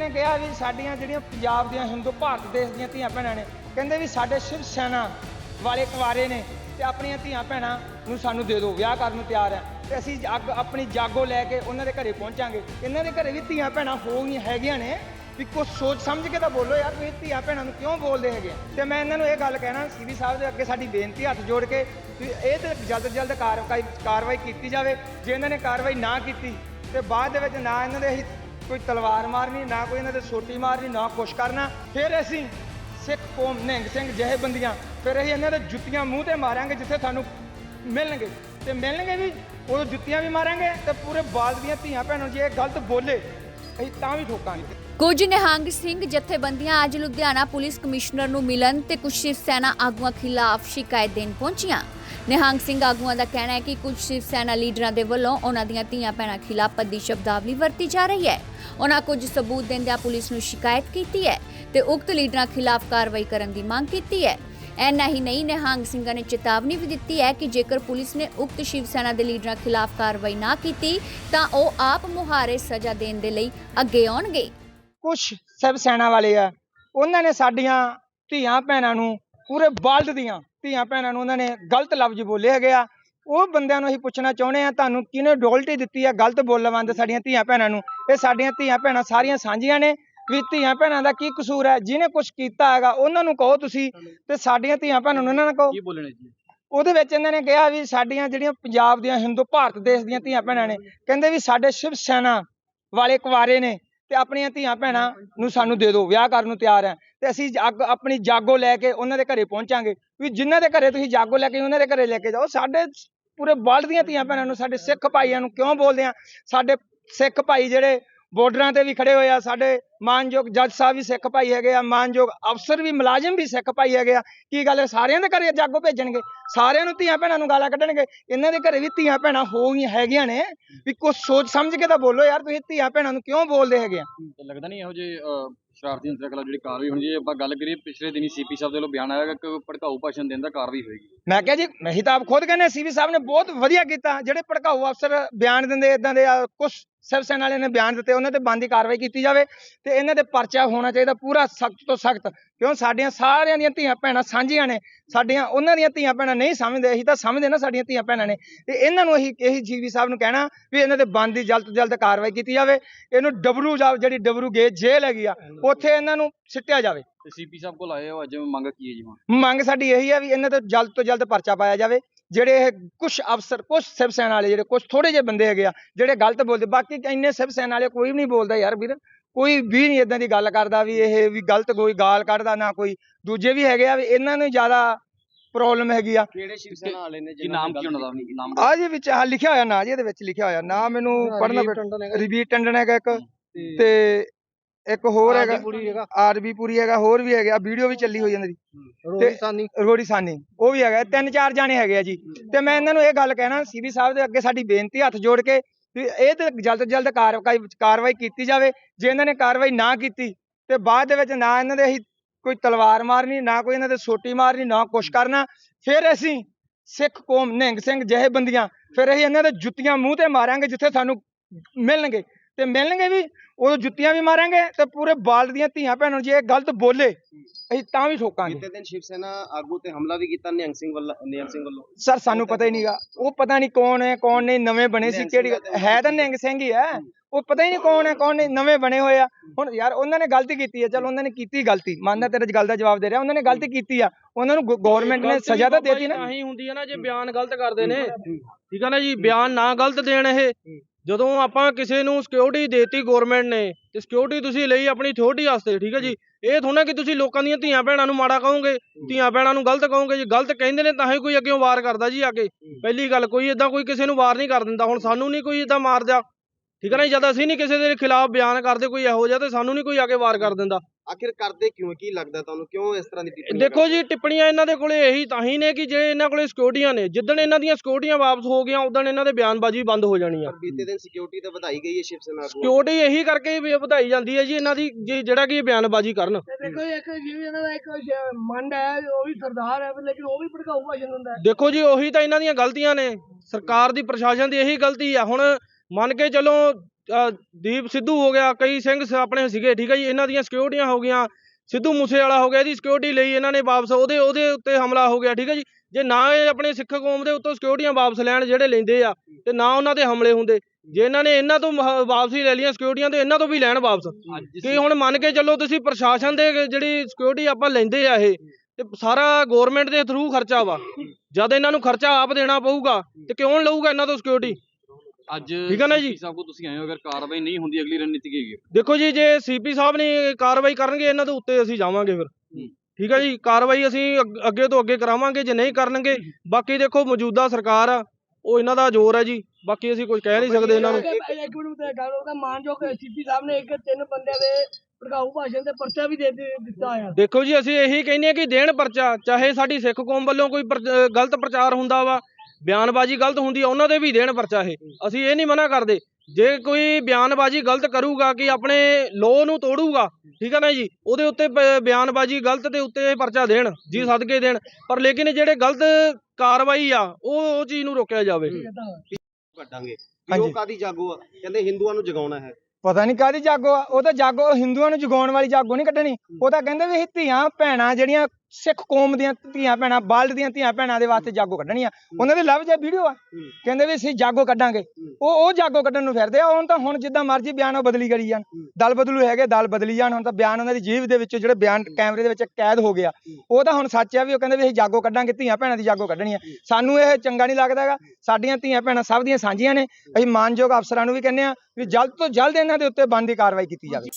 ਨੇ ਕਿਹਾ ਵੀ ਸਾਡੀਆਂ ਜਿਹੜੀਆਂ ਪੰਜਾਬ ਦੀਆਂ, ਹਿੰਦੂ ਭਾਰਤ ਦੇਸ਼ ਦੀਆਂ ਧੀਆਂ ਭੈਣਾਂ ਨੇ, ਕਹਿੰਦੇ ਵੀ ਸਾਡੇ ਸ਼ਿਵ ਸੈਨਾ ਵਾਲੇ ਕੁਆਰੇ ਨੇ ਤੇ ਆਪਣੀਆਂ ਧੀਆਂ ਭੈਣਾਂ ਨੂੰ ਸਾਨੂੰ ਦੇ ਦਿਓ, ਵਿਆਹ ਕਰਨ ਨੂੰ ਤਿਆਰ ਆ। ਤੇ ਅਸੀਂ ਅੱਗ, ਆਪਣੀ ਜਾਗੋ ਲੈ ਕੇ ਉਹਨਾਂ ਦੇ ਘਰੇ ਪਹੁੰਚਾਂਗੇ। ਇਹਨਾਂ ਦੇ ਘਰੇ ਵੀ ਧੀਆਂ ਭੈਣਾਂ ਹੋ ਗਈਆਂ ਹੈਗੀਆਂ ਨੇ, ਵੀ ਕੁਛ ਸੋਚ ਸਮਝ ਕੇ ਤਾਂ ਬੋਲੋ ਯਾਰ, ਤੁਸੀਂ ਧੀਆਂ ਭੈਣਾਂ ਨੂੰ ਕਿਉਂ ਬੋਲਦੇ ਹੈਗੇ ਆ? ਤੇ ਮੈਂ ਇਹਨਾਂ ਨੂੰ ਇਹ ਗੱਲ ਕਹਿਣਾ ਸੀਬੀ ਸਾਹਿਬ ਦੇ ਅੱਗੇ ਸਾਡੀ ਬੇਨਤੀ ਹੱਥ ਜੋੜ ਕੇ ਵੀ ਇਹ ਤੇ ਜਲਦ ਜਲਦ ਕਾਰਵਾਈ ਕਾਰਵਾਈ ਕੀਤੀ ਜਾਵੇ। ਜੇ ਇਹਨਾਂ ਨੇ ਕਾਰਵਾਈ ਨਾ ਕੀਤੀ, ਤੇ ਬਾਅਦ ਦੇ ਵਿੱਚ ਨਾ ਇਹਨਾਂ ਦੇ ਅਸੀਂ ਕੋਈ ਤਲਵਾਰ ਮਾਰਨੀ, ਨਾ ਕੋਈ ਇਹਨਾਂ ਦੇ ਸੋਟੀ ਮਾਰਨੀ, ਨਾ ਕੁਛ ਕਰਨਾ। ਫਿਰ ਅਸੀਂ ਸਿੱਖ ਕੌਮ ਨਿਹੰਗ ਸਿੰਘ ਜਿਹੇ ਬੰਦੀਆਂ ਫਿਰ ਅਸੀਂ ਇਹਨਾਂ ਦੇ ਜੁੱਤੀਆਂ ਮੂੰਹ ਤੇ ਮਾਰਾਂਗੇ ਜਿੱਥੇ ਸਾਨੂੰ ਮਿਲਣਗੇ। ਤੇ ਮਿਲਣਗੇ ਵੀ, ਉਦੋਂ ਜੁੱਤੀਆਂ ਵੀ ਮਾਰਾਂਗੇ ਤੇ ਪੂਰੇ ਬਾਲ ਦੀਆਂ ਧੀਆਂ ਭੈਣਾਂ ਜੇ ਇਹ ਗਲਤ ਬੋਲੇ, ਅਸੀਂ ਤਾਂ ਵੀ ਠੋਕਾਂਗੇ ਕੁਝ ਨਿਹੰਗ ਸਿੰਘ ਜਥੇਬੰਦੀਆਂ ਅੱਜ ਲੁਧਿਆਣਾ ਪੁਲਿਸ ਕਮਿਸ਼ਨਰ ਨੂੰ ਮਿਲਣ ਤੇ ਕੁਝ ਸ਼ਿਵ ਸੈਨਾ ਆਗੂਆਂ ਖਿਲਾਫ ਸ਼ਿਕਾਇਤ ਦੇਣ ਪਹੁੰਚੀਆਂ। ਨਿਹੰਗ ਸਿੰਘ ਆਗੂਆਂ ਦਾ ਕਹਿਣਾ ਹੈ ਕਿ ਕੁਝ ਸ਼ਿਵ ਸੈਨਾ ਲੀਡਰਾਂ ਦੇ ਵੱਲੋਂ ਉਹਨਾਂ ਦੀਆਂ ਧੀਆਂ ਭੈਣਾਂ ਖਿਲਾਫ ਪੱਦੀ ਸ਼ਬਦਾਵਲੀ ਵਰਤੀ ਜਾ ਰਹੀ ਹੈ। ਉਹਨਾਂ ਕੁਝ ਸਬੂਤ ਦਿੰਦਿਆਂ ਪੁਲਿਸ ਨੂੰ ਸ਼ਿਕਾਇਤ ਕੀਤੀ ਹੈ ਤੇ ਉਕਤ ਲੀਡਰਾਂ ਖਿਲਾਫ ਕਾਰਵਾਈ ਕਰਨ ਦੀ ਮੰਗ ਕੀਤੀ ਹੈ। ਐਨਾ ਹੀ ਨਹੀਂ, ਨਿਹੰਗ ਸਿੰਘਾਂ ਨੇ ਚੇਤਾਵਨੀ ਵੀ ਦਿੱਤੀ ਹੈ ਕਿ ਜੇਕਰ ਪੁਲਿਸ ਨੇ ਉਕਤ ਸ਼ਿਵ ਸੈਨਾ ਦੇ ਲੀਡਰਾਂ ਖਿਲਾਫ ਕਾਰਵਾਈ ਨਾ ਕੀਤੀ, ਤਾਂ ਉਹ ਆਪ ਮੁਹਾਰੇ ਸਜ਼ਾ ਦੇਣ ਦੇ ਲਈ ਅੱਗੇ ਆਉਣਗੇ। ਕੁਝ ਸਿਵ ਸੈਨਾ ਵਾਲੇ ਆ, ਉਹਨਾਂ ਨੇ ਸਾਡੀਆਂ ਧੀਆਂ ਭੈਣਾਂ ਨੂੰ ਪੂਰੇ ਵਰਲਡ ਦੀਆਂ ਧੀਆਂ ਭੈਣਾਂ ਨੂੰ ਉਹਨਾਂ ਨੇ ਗਲਤ ਲਫ਼ਜ਼ ਬੋਲੇ ਹੈਗੇ ਆ। ਉਹ ਬੰਦਿਆਂ ਨੂੰ ਅਸੀਂ ਪੁੱਛਣਾ ਚਾਹੁੰਦੇ ਆ ਤੁਹਾਨੂੰ ਕਿਹਨੇ ਡੋਲਟੀ ਦਿੱਤੀ ਆ ਗਲਤ ਬੋਲਣ ਵਾਂਦੇ ਸਾਡੀਆਂ ਧੀਆਂ ਭੈਣਾਂ ਨੂੰ? ਇਹ ਸਾਡੀਆਂ ਧੀਆਂ ਭੈਣਾਂ ਸਾਰੀਆਂ ਸਾਂਝੀਆਂ ਨੇ ਵੀ ਧੀਆਂ ਭੈਣਾਂ ਦਾ ਕੀ ਕਸੂਰ ਹੈ? ਜਿਹਨੇ ਕੁਝ ਕੀਤਾ ਹੈਗਾ ਉਹਨਾਂ ਨੂੰ ਕਹੋ ਤੁਸੀਂ ਤੇ ਸਾਡੀਆਂ ਧੀਆਂ ਭੈਣਾਂ ਨੂੰ ਉਹਨਾਂ ਨੂੰ ਕਹੋ। ਕੀ ਬੋਲਣੇ ਜੀ? ਉਹਦੇ ਵਿੱਚ ਇਹਨਾਂ ਨੇ ਕਿਹਾ ਵੀ ਸਾਡੀਆਂ ਜਿਹੜੀਆਂ ਪੰਜਾਬ ਦੀਆਂ ਹਿੰਦੂ ਭਾਰਤ ਦੇਸ਼ ਦੀਆਂ ਧੀਆਂ ਭੈਣਾਂ ਨੇ ਕਹਿੰਦੇ ਵੀ ਸਾਡੇ ਸ਼ਿਵ ਸੈਨਾ ਵਾਲੇ ਕੁਆਰੇ ਨੇ ਤੇ ਆਪਣੀਆਂ ਧੀਆਂ ਭੈਣਾਂ ਨੂੰ ਸਾਨੂੰ ਦੇ ਦਿਓ ਵਿਆਹ ਕਰਨ ਨੂੰ ਤਿਆਰ ਹੈ। ਤੇ ਅਸੀਂ ਆਪਣੀ ਜਾਗੋ ਲੈ ਕੇ ਉਹਨਾਂ ਦੇ ਘਰੇ ਪਹੁੰਚਾਂਗੇ। ਵੀ ਜਿਨ੍ਹਾਂ ਦੇ ਘਰੇ ਤੁਸੀਂ ਜਾਗੋ ਲੈ ਕੇ ਉਹਨਾਂ ਦੇ ਘਰੇ ਲੈ ਕੇ ਜਾਓ। ਸਾਡੇ ਪੂਰੇ ਵਰਲਡ ਦੀਆਂ ਧੀਆਂ ਭੈਣਾਂ ਨੂੰ, ਸਾਡੇ ਸਿੱਖ ਭਾਈਆਂ ਨੂੰ ਕਿਉਂ ਬੋਲਦੇ ਆ? ਸਾਡੇ ਸਿੱਖ ਭਾਈ ਜਿਹੜੇ ਬਾਰਡਰਾਂ ਤੇ ਵੀ ਖੜੇ ਹੋਏ ਆ ਸਾਡੇ ਮਾਨਯੋਗ ਜੱਜ ਸਾਹਿਬ ਵੀ ਸਿੱਖ ਭਾਈ ਹੈਗੇ ਆ ਮਾਨਯੋਗ ਅਫਸਰ ਵੀ ਮੁਲਾਜ਼ਮ ਵੀ ਸਿੱਖ ਭਾਈ ਹੈਗੇ ਆ। ਕੀ ਗੱਲ ਸਾਰਿਆਂ ਦੇ ਘਰੇ ਜਾਗੋ ਭੇਜਣਗੇ। ਸਾਰਿਆਂ ਨੂੰ ਧੀਆਂ ਭੈਣਾਂ ਨੂੰ ਗਾਲਾਂ ਕੱਢਣਗੇ। ਇਹਨਾਂ ਦੇ ਘਰੇ ਵੀ ਧੀਆਂ ਭੈਣਾਂ ਹੋ ਗਈਆਂ ਹੈਗੀਆਂ ਨੇ। ਵੀ ਕੁਛ ਸੋਚ ਸਮਝ ਕੇ ਤਾਂ ਬੋਲੋ ਯਾਰ ਤੁਸੀਂ ਧੀਆਂ ਭੈਣਾਂ ਨੂੰ ਕਿਉਂ ਬੋਲਦੇ ਹੈਗੇ ਆ? ਲੱਗਦਾ ਨਹੀਂ ਇਹੋ ਅਹ, ਸ਼ਰਾਰਤੀ ਅੰਤਰ ਖਿਲਾਫ ਜਿਹੜੀ ਕਾਰਵਾਈ ਹੋਣੀ ਜੇ ਆਪਾਂ ਗੱਲ ਕਰੀਏ ਪਿਛਲੇ ਦਿਨੀ ਸੀਪੀ ਸਾਹਿਬ ਦੇ ਵੱਲੋਂ ਬਿਆਨ ਆਇਆ ਕਿ ਭੜਕਾਊ ਭਾਸ਼ਣ ਦੇਣ ਦਾ ਕਾਰਵਾਈ ਹੋਏਗੀ। ਮੈਂ ਕਿਹਾ ਜੀ ਮੈਂ ਤਾਂ ਆਪ ਖੁਦ ਕਹਿੰਦੇ ਸੀਵੀ ਸਾਹਿਬ ਨੇ ਬਹੁਤ ਵਧੀਆ ਕੀਤਾ। ਜਿਹੜੇ ਭੜਕਾਊ ਅਫਸਰ ਬਿਆਨ ਦਿੰਦੇ ਇਦਾਂ ਦੇ ਕੁਝ ਸਿਵ ਸੈਨਾ ਵਾਲਿਆਂ ਨੇ ਬਿਆਨ ਦਿੱਤੇ ਉਹਨਾਂ ਤੇ ਬੰਦੀ ਕਾਰਵਾਈ ਕੀਤੀ ਜਾਵੇ ਤੇ ਇਹਨਾਂ ਤੇ ਪਰਚਾ ਹੋਣਾ ਚਾਹੀਦਾ ਪੂਰਾ ਸਖਤ ਤੋਂ ਸਖਤ ਕਿਉਂ ਸਾਡੀਆਂ ਸਾਰਿਆਂ ਦੀਆਂ ਧੀਆਂ ਭੈਣਾਂ ਸਾਂਝੀਆਂ ਨੇ ਸਾਡੀਆਂ ਉਹਨਾਂ ਦੀਆਂ ਧੀਆਂ ਭੈਣਾਂ ਨਹੀਂ ਸਮਝਦੇ ਅਸੀਂ ਤਾਂ ਸਮਝਦੇ ਨਾ ਸਾਡੀਆਂ ਧੀਆਂ ਭੈਣਾਂ ਨੇ ਤੇ ਇਹਨਾਂ ਨੂੰ ਅਸੀਂ ਇਹੀ ਜੀਵੀ ਸਾਹਿਬ ਨੂੰ ਕਹਿਣਾ ਵੀ ਇਹਨਾਂ ਤੇ ਬੰਦੀ ਜਲਦ ਤੋਂ ਜਲਦ ਕਾਰਵਾਈ ਕੀਤੀ ਜਾਵੇ ਇਹਨੂੰ ਡਬਰੂ ਜਿਹੜੀ ਡਬਰੂ ਗੇ ਜੇਲ੍ਹ ਹੈਗੀ ਆ ਉੱਥੇ ਇਹਨਾਂ ਨੂੰ ਸਿੱਟਿਆ ਜਾਵੇ। ਤੇ ਸੀਪੀ ਸਾਹਿਬ ਕੋਲ ਆਏ ਹੋ ਅੱਜ ਮੰਗ ਕੀ ਹੈ ਜੀ ਮੰਗ ਸਾਡੀ ਇਹੀ ਹੈ ਵੀ ਇਹਨਾਂ ਤੇ ਜਲਦ ਤੋਂ ਜਲਦ ਪਰਚਾ ਪਾਇਆ ਜਾਵੇ ਜਿਹੜੇ ਇਹ ਕੁਝ ਅਫਸਰ ਕੁਝ ਸਿਵ ਸੈਨਾ ਵਾਲੇ ਜਿਹੜੇ ਕੁਝ ਥੋੜੇ ਜਿਹੇ ਬੰਦੇ ਹੈਗੇ ਆ ਜਿਹੜੇ ਗਲਤ ਬੋਲਦੇ ਬਾਕੀ ਇੰਨੇ ਸਿਵ ਸੈਨਾ ਵਾਲੇ ਕੋਈ ਵੀ ਨਹੀਂ ਬੋਲਦਾ ਯਾਰ ਵੀਰ ਕੋਈ ਵੀ ਨਹੀਂ ਇਦਾਂ ਦੀ ਗੱਲ ਕਰਦਾ ਵੀ ਇਹ ਵੀ ਗਲਤ ਕੋਈ ਗਾਲ ਕੱਢਦਾ ਨਾ ਕੋਈ ਦੂਜੇ ਵੀ ਹੈਗੇ ਆ ਵੀ ਇਹਨਾਂ ਨੂੰ ਜ਼ਿਆਦਾ ਪ੍ਰੋਬਲਮ ਹੈਗੀ ਆ। ਕਿਹੜੇ ਸ਼ਿਵ ਸੈਨਾ ਵਾਲੇ ਨੇ ਕੀ ਨਾਮ ਕੀ ਉਹਨਾਂ ਦਾ? ਨਾਮ ਆ ਜੀ ਵਿੱਚ ਆ ਲਿਖਿਆ ਹੋਇਆ ਨਾਂ ਜੀ ਇਹਦੇ ਵਿੱਚ ਲਿਖਿਆ ਹੋਇਆ ਨਾਂ ਮੈਨੂੰ ਪੜ੍ਹਨਾ ਰਵੀਰ ਟੰਡਨ ਹੈਗਾ। ਇੱਕ ਤੇ ਇੱਕ ਹੋਰ ਹੈਗਾ ਹੈਗਾ। ਆਰਬੀ ਪੂਰੀ ਹੈਗਾ ਹੋਰ ਵੀ ਹੈਗਾ ਵੀਡੀਓ ਵੀ ਚੱਲੀ ਹੋਈ ਇਹਨਾਂ ਦੀ ਰੋਹਿਤ ਸਾਨੀ। ਰੋੜੀ ਸਾਨੀ ਉਹ ਵੀ ਹੈਗਾ ਤਿੰਨ ਚਾਰ ਜਾਣੇ ਹੈਗੇ ਆ ਜੀ। ਤੇ ਮੈਂ ਇਹਨਾਂ ਨੂੰ ਇਹ ਗੱਲ ਕਹਿਣਾ ਸੀਬੀ ਸਾਹਿਬ ਦੇ ਅੱਗੇ ਸਾਡੀ ਬੇਨਤੀ ਹੱਥ ਜੋੜ ਕੇ ਵੀ ਇਹ ਤੇ ਜਲਦ ਜਲਦ ਕਾਰਵਾਈ ਕਾਰਵਾਈ ਕੀਤੀ ਜਾਵੇ। ਜੇ ਇਹਨਾਂ ਨੇ ਕਾਰਵਾਈ ਨਾ ਕੀਤੀ ਤੇ ਬਾਅਦ ਦੇ ਵਿੱਚ ਨਾ ਇਹਨਾਂ ਦੇ ਅਸੀਂ ਕੋਈ ਤਲਵਾਰ ਮਾਰਨੀ ਨਾ ਕੋਈ ਇਹਨਾਂ ਦੇ ਸੋਟੀ ਮਾਰਨੀ ਨਾ ਕੁਛ ਕਰਨਾ ਫਿਰ ਅਸੀਂ ਸਿੱਖ ਕੌਮ ਨਿਹੰਗ ਸਿੰਘ ਜਿਹੇ ਬੰਦੀਆਂ ਫਿਰ ਅਸੀਂ ਇਹਨਾਂ ਦੇ ਜੁੱਤੀਆਂ ਮੂੰਹ ਤੇ ਮਾਰਾਂਗੇ ਜਿੱਥੇ ਸਾਨੂੰ ਮਿਲਣਗੇ। ਤੇ ਮਿਲਣਗੇ ਵੀ ਉਦੋਂ ਜੁੱਤੀਆਂ ਵੀ ਮਾਰਾਂਗੇ ਤੇ ਪੂਰੇ ਬਾਲ ਦੀਆਂ ਧੀਆਂ ਭੈਣਾਂ ਨੂੰ ਜੇ ਇਹ ਗਲਤ ਬੋਲੇ ਅਸੀਂ ਤਾਂ ਵੀ ਠੋਕਾਂਗੇ। ਬੀਤੇ ਦਿਨ ਸ਼ਿਵ ਸੈਨਾ ਆਗੂ ਤੇ ਹਮਲਾ ਵੀ ਕੀਤਾ ਨਿਹੰਗ ਸਿੰਘ ਵੱਲੋਂ ਨਿਹੰਗ ਸਿੰਘ ਵੱਲੋਂ। ਸਰ ਸਾਨੂੰ ਪਤਾ ਹੀ ਨਹੀਂਗਾ। ਉਹ ਪਤਾ ਨਹੀਂ ਕੌਣ ਹੈ ਕੌਣ ਨਹੀਂ ਨਵੇਂ ਬਣੇ ਸੀ ਕਿਹੜੀ ਹੈ ਤਾਂ ਨਿਹੰਗ ਸਿੰਘ ਹੀ ਹੈ। ਉਹ ਪਤਾ ਹੀ ਨਹੀਂ ਕੌਣ ਹੈ ਕੌਣ ਨਹੀਂ ਨਵੇਂ ਬਣੇ ਹੋਏ ਆ। ਹੁਣ ਯਾਰ ਉਹਨਾਂ ਨੇ ਗਲਤੀ ਕੀਤੀ ਹੈ। ਚਲ ਉਹਨਾਂ ਨੇ ਕੀਤੀ ਗਲਤੀ। ਮੰਨਦਾ ਤੇਰੇ ਗੱਲ ਦਾ ਜਵਾਬ ਦੇ ਰਿਹਾ। ਉਹਨਾਂ ਨੇ ਗਲਤੀ ਕੀਤੀ ਆ। ਉਹਨਾਂ ਨੂੰ ਗਵਰਨਮੈਂਟ ਨੇ ਸਜ਼ਾ ਤਾਂ ਦੇਤੀ ਨਾ। ਹੀ ਹੁੰਦੀ ਹੈ ਨਾ ਜੇ ਬਿਆਨ ਗਲਤ ਕਰਦੇ ਨੇ। ਠੀਕ ਹੈ ਨਾ ਜੀ ਬਿਆਨ ਨਾ ਗਲਤ ਦੇਣ ਇਹ। ਜਦੋਂ ਆਪਾਂ ਕਿਸੇ ਨੂੰ ਸਿਕਿਉਰਿਟੀ ਦੇਤੀ ਗਵਰਨਮੈਂਟ ਨੇ ਤੇ ਸਿਕਿਉਰਿਟੀ ਤੁਸੀਂ ਲਈ ਆਪਣੀ ਥਿਓਰਟੀ ਵਾਸਤੇ ਠੀਕ ਹੈ ਜੀ? ਇਹ ਥੋੜਾ ਕਿ ਤੁਸੀਂ ਲੋਕਾਂ ਦੀਆਂ ਧੀਆਂ ਭੈਣਾਂ ਨੂੰ ਮਾੜਾ ਕਹੋਗੇ ਧੀਆਂ ਭੈਣਾਂ ਨੂੰ ਗਲਤ ਕਹੋਗੇ ਜੀ ਗਲਤ ਕਹਿੰਦੇ ਨੇ ਤਾਂ ਹੀ ਕੋਈ ਅੱਗੇੋਂ ਵਾਰ ਕਰਦਾ ਜੀ ਆ ਕੇ। ਪਹਿਲੀ ਗੱਲ ਕੋਈ ਇਦਾਂ ਕੋਈ ਕਿਸੇ ਨੂੰ ਵਾਰ ਨਹੀਂ ਕਰ ਦਿੰਦਾ ਹੁਣ ਸਾਨੂੰ ਨਹੀਂ ਕੋਈ ਇਦਾਂ ਮਾਰਦਾ। ਠੀਕ ਹੈ ਨਾ ਜਦ ਅਸੀਂ ਨਹੀਂ ਕਿਸੇ ਦੇ ਖਿਲਾਫ ਬਿਆਨ ਕਰਦੇ ਕੋਈ ਇਹੋ ਜਿਹਾ ਤੇ ਸਾਨੂੰ ਨਹੀਂ ਕੋਈ ਆ ਕੇ ਵਾਰ ਕਰ ਦਿੰਦਾ। ਆਖਿਰ ਕਰਦੇ ਕਿਉਂ? ਕੀ ਲੱਗਦਾ ਤੁਹਾਨੂੰ? ਕਿਉਂ ਇਸ ਤਰ੍ਹਾਂ ਦੀ ਟਿੱਪਣੀ ਦੇਖੋ ਜੀ ਟਿੱਪਣੀਆਂ ਇਹਨਾਂ ਦੇ ਕੋਲੇ ਇਹੀ ਤਾਂ ਹੀ ਨੇ ਕਿ ਜੇ ਇਹਨਾਂ ਕੋਲੇ ਸਿਕਿਉਰਟੀਆਂ ਨੇ ਜਿੱਦਣ ਇਹਨਾਂ ਦੀਆਂ ਸਿਕਿਉਰਟੀਆਂ ਵਾਪਸ ਹੋ ਗਈਆਂ ਉਦੋਂ ਇਹਨਾਂ ਦੇ ਬਿਆਨਬਾਜ਼ੀ ਬੰਦ ਹੋ ਜਾਣੀ ਆ। ਪਰ ਬੀਤੇ ਦਿਨ ਸਿਕਿਉਰਿਟੀ ਤਾਂ ਵਧਾਈ ਗਈ ਹੈ ਸ਼ਿਵ ਸੈਨਾ ਆਗੂ ਸਿਕਿਉਰਿਟੀ ਇਹੀ ਕਰਕੇ ਵੀ ਵਧਾਈ ਜਾਂਦੀ ਹੈ ਜੀ ਇਹਨਾਂ ਦੀ ਜੇ- ਜਿਹੜਾ ਕਿ ਇਹ ਬਿਆਨਬਾਜ਼ੀ ਕਰਨ। ਦੇਖੋ ਜੀ, ਇੱਕ ਜਿਵੇਂ ਇਹਨਾਂ ਦਾ ਇੱਕ ਮੰਡ ਹੈ ਉਹ ਵੀ ਸਰਦਾਰ ਹੈ ਲੇਕਿਨ ਉਹ ਵੀ ਭੜਕਾਊ ਭਾਸ਼ਣ ਦਿੰਦਾ ਹੈ। ਦੇਖੋ ਜੀ ਉਹੀ ਤਾਂ ਇਹਨਾਂ ਦੀਆਂ ਗਲਤੀਆਂ ਨੇ। ਸਰਕਾਰ ਦੀ ਪ੍ਰਸ਼ਾਸਨ ਦੀ ਇਹੀ ਗਲਤੀ ਆ। ਹੁਣ ਮੰਨ ਕੇ ਚੱਲੋ ਦੀਪ ਸਿੱਧੂ ਹੋ ਗਿਆ, ਕਈ ਸਿੰਘ ਆਪਣੇ ਸੀਗੇ, ਠੀਕ ਹੈ ਜੀ, ਇਹਨਾਂ ਦੀਆਂ ਸਿਕਿਉਰਟੀਆਂ ਹੋ ਗਈਆਂ, ਸਿੱਧੂ ਮੂਸੇਵਾਲਾ ਹੋ ਗਿਆ ਇਹਦੀ ਸਿਕਿਉਰਿਟੀ ਲਈ ਇਹਨਾਂ ਨੇ ਵਾਪਸ, ਉਹਦੇ ਉਹਦੇ ਉੱਤੇ ਹਮਲਾ ਹੋ ਗਿਆ, ਠੀਕ ਹੈ ਜੀ, ਜੇ ਨਾ ਇਹ ਆਪਣੇ ਸਿੱਖ ਕੌਮ ਦੇ ਉੱਤੋਂ ਸਿਕਿਉਰਟੀਆਂ ਵਾਪਸ ਲੈਣ ਜਿਹੜੇ ਲੈਂਦੇ ਆ, ਤੇ ਨਾ ਉਹਨਾਂ ਦੇ ਹਮਲੇ ਹੁੰਦੇ, ਜੇ ਇਹਨਾਂ ਨੇ ਇਹਨਾਂ ਤੋਂ ਮ- ਵਾਪਸ ਹੀ ਲੈ ਲਈਆਂ ਸਿਕਿਉਰਟੀਆਂ ਤੇ, ਇਹਨਾਂ ਤੋਂ ਵੀ ਲੈਣ ਵਾਪਸ ਕਿ ਹੁਣ ਮੰਨ ਕੇ ਚੱਲੋ ਤੁਸੀਂ ਪ੍ਰਸ਼ਾਸਨ ਦੇ ਜਿਹੜੀ ਸਿਕਿਉਰਿਟੀ ਆਪਾਂ ਲੈਂਦੇ ਆ ਇਹ, ਤੇ ਸਾਰਾ ਗਵਰਨਮੈਂਟ ਦੇ ਥਰੂ ਖਰਚਾ ਵਾ, ਜਦ ਇਹਨਾਂ ਨੂੰ ਖਰਚਾ ਆਪ ਦੇਣਾ ਪਊਗਾ, ਤੇ ਕਿਉਂ ਲਊਗਾ ਇਹਨਾਂ ਤੋਂ ਸਿਕਿਉਰਿਟੀ ਅੱਜ ਠੀਕ ਹੈ ਨਾ ਜੀ? ਸਾਹਿਬ ਕੋਲ ਤੁਸੀਂ ਆਏ ਹੋ ਅਗਰ ਕਾਰਵਾਈ ਨਹੀਂ ਹੁੰਦੀ ਅਗਲੀ ਰਣਨੀਤੀ ਕੀ ਹੈਗੀ ਦੇਖੋ ਜੀ ਜੇ ਸੀਪੀ ਸਾਹਿਬ ਨੇ ਕਾਰਵਾਈ ਕਰਨਗੇ ਇਹਨਾਂ ਦੇ ਉੱਤੇ ਅਸੀਂ ਜਾਵਾਂਗੇ ਫਿਰ। ਠੀਕ ਹੈ ਜੀ ਕਾਰਵਾਈ ਅਸੀਂ ਅੱਗ- ਤੋਂ ਅੱਗੇ ਕਰਾਵਾਂਗੇ ਜੇ ਨਹੀਂ ਕਰਨਗੇ ਬਾਕੀ ਦੇਖੋ ਮੌਜੂਦਾ ਸਰਕਾਰ ਆ ਉਹ ਇਹਨਾਂ ਦਾ ਜ਼ੋਰ ਹੈ ਜੀ ਬਾਕੀ ਅਸੀਂ ਕੁਝ ਕਹਿ ਨਹੀਂ ਸਕਦੇ ਇਹਨਾਂ ਨੂੰ। ਇੱਕ ਮਿੰਟ ਮੈਂ ਗੱਲ ਉਹਦਾ ਮਾਨਯੋਗ ਸੀਪੀ ਸਾਹਿਬ ਨੇ ਇੱਕ ਤਿੰਨ ਬੰਦਿਆਂ ਦੇ ਭੜਕਾਊ ਭਾਸ਼ਣ ਤੇ ਪਰਚਾ ਵੀ ਦੇ ਦਿੱਤਾ ਆ। ਦੇਖੋ ਜੀ ਅਸੀਂ ਇਹੀ ਕਹਿੰਦੇ ਆ ਕਿ ਦੇਣ ਪਰਚਾ ਚਾਹੇ ਸਾਡੀ ਸਿੱਖ ਕੌਮ ਵੱਲੋਂ ਕੋਈ ਗਲਤ ਪ੍ਰਚਾਰ ਹੁੰਦਾ ਵਾ ਬਿਆਨਬਾਜ਼ੀ ਗਲਤ ਹੁੰਦੀ ਆ ਉਹਨਾਂ ਦੇ ਵੀ ਦੇਣ ਪਰਚਾ ਇਹ। ਅਸੀਂ ਇਹ ਨਹੀਂ ਮਨਾ ਕਰਦੇ। ਜੇ ਕੋਈ ਬਿਆਨਬਾਜ਼ੀ ਗਲਤ ਕਰੂਗਾ ਕਿ ਆਪਣੇ ਲੋਹ ਨੂੰ ਤੋੜੂਗਾ ਠੀਕ ਹੈ ਨਾ ਜੀ? ਉਹਦੇ ਉੱਤੇ ਬਿਆਨਬਾਜ਼ੀ ਗਲਤ ਦੇ ਉੱਤੇ ਪਰਚਾ ਦੇਣ ਜੀ ਸਦਕੇ ਦੇਣ। ਪਰ ਲੇਕਿਨ ਜਿਹੜੇ ਗਲਤ ਕਾਰਵਾਈ ਆ ਉਹ ਉਹ ਚੀਜ਼ ਨੂੰ ਰੋਕਿਆ ਜਾਵੇ। ਕੱਢਾਂਗੇ ਵੀ ਹਾਂਜੀ। ਉਹ ਕਾਦੀ ਜਾਗੋ ਆ? ਕਹਿੰਦੇ ਹਿੰਦੂਆਂ ਨੂੰ ਜਗਾਉਣਾ ਹੈ। ਪਤਾ ਨਹੀਂ ਕਾਦੀ ਜਾਗੋ ਆ ਉਹ ਤਾਂ ਜਾਗੋ ਹਿੰਦੂਆਂ ਨੂੰ ਜਗਾਉਣ ਵਾਲੀ ਜਾਗੋ ਨਹੀਂ ਕੱਢਣੀ। ਉਹ ਤਾਂ ਕਹਿੰਦੇ ਵੀ ਇਹ ਧੀਆਂ ਭੈਣਾਂ ਜਿਹੜੀਆਂ ਸਿੱਖ ਕੌਮ ਦੀਆਂ ਧੀਆਂ ਭੈਣਾਂ ਬਾਲਦ ਦੀਆਂ ਧੀਆਂ ਭੈਣਾਂ ਦੇ ਵਾਸਤੇ ਜਾਗੋ ਕੱਢਣੀ ਆ ਉਹਨਾਂ ਦੇ ਲਵ ਜੇ ਵੀਡੀਓ ਆ। ਕਹਿੰਦੇ ਵੀ ਅਸੀਂ ਜਾਗੋ ਕੱਢਾਂਗੇ। ਉਹ ਉਹ ਜਾਗੋ ਕੱਢਣ ਨੂੰ ਫਿਰਦੇ ਆ ਹੁਣ ਤਾਂ ਹੁਣ ਜਿੱਦਾਂ ਮਰਜ਼ੀ ਬਿਆਨ ਉਹ ਬਦਲੀ ਕਰੀ ਜਾਣ। ਦਲ ਬਦਲੂ ਹੈਗੇ ਦਲ ਬਦਲੀ ਜਾਣ ਹੁਣ ਤਾਂ ਬਿਆਨ ਉਹਨਾਂ ਦੀ ਜੀਭ ਦੇ ਵਿੱਚੋਂ ਜਿਹੜੇ ਬਿਆਨ ਕੈਮਰੇ ਦੇ ਵਿੱਚ ਕੈਦ ਹੋ ਗਿਆ। ਉਹ ਤਾਂ ਹੁਣ ਸੱਚ ਆ ਵੀ ਉਹ ਕਹਿੰਦੇ ਵੀ ਅਸੀਂ ਜਾਗੋ ਕੱਢਾਂਗੇ ਧੀਆਂ ਭੈਣਾਂ ਦੀ ਜਾਗੋ ਕੱਢਣੀ ਆ। ਸਾਨੂੰ ਇਹ ਚੰਗਾ ਨਹੀਂ ਲੱਗਦਾ ਹੈਗਾ। ਸਾਡੀਆਂ ਧੀਆਂ ਭੈਣਾਂ ਸਭ ਦੀਆਂ ਸਾਂਝੀਆਂ ਨੇ। ਅਸੀਂ ਮਾਨਯੋਗ ਅਫਸਰਾਂ ਨੂੰ ਵੀ ਕਹਿੰਦੇ ਆ ਵੀ ਜਲਦ ਤੋਂ ਜਲਦ ਇਹਨਾਂ ਦੇ ਉੱਤੇ ਬਣਦੀ ਕਾਰਵਾਈ ਕੀਤੀ ਜਾਵੇ।